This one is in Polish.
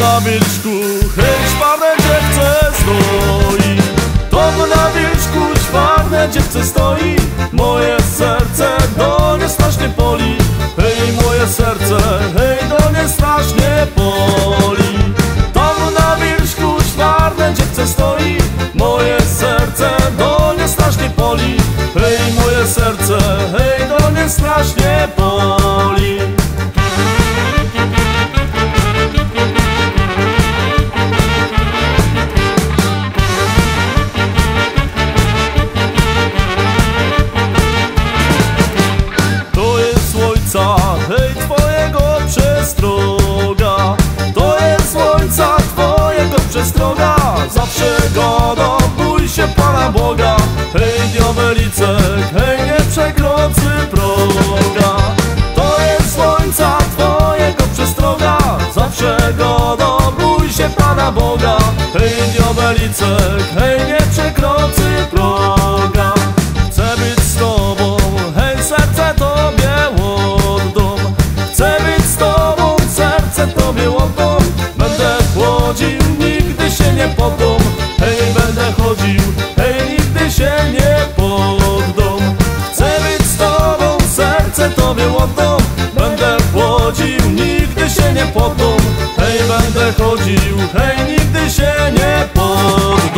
na wilczku, hej, szparne dziewczę stoi. Tom na wilczku, szparne dziewczę stoi. Moje serce do nie strasznie poli. Hej, moje serce, hej, do nie strasznie poli. Tom na wilczku, szparne dziewczę stoi. Moje serce do nie strasznie poli. Hej, moje serce, hej, do nie strasznie Boga. Hej, diabelicek, hej, nie przekroczy proga. To jest słońca, twojego przestroga. Zawsze godą, bój się Pana Boga. Hej, diabelicek, hej, nie przekroczy proga. Chcę być z tobą, hej, serce tobie tobie oddam Będę chodził, nigdy się nie poddam. Hej, będę chodził, hej, nigdy się nie poddam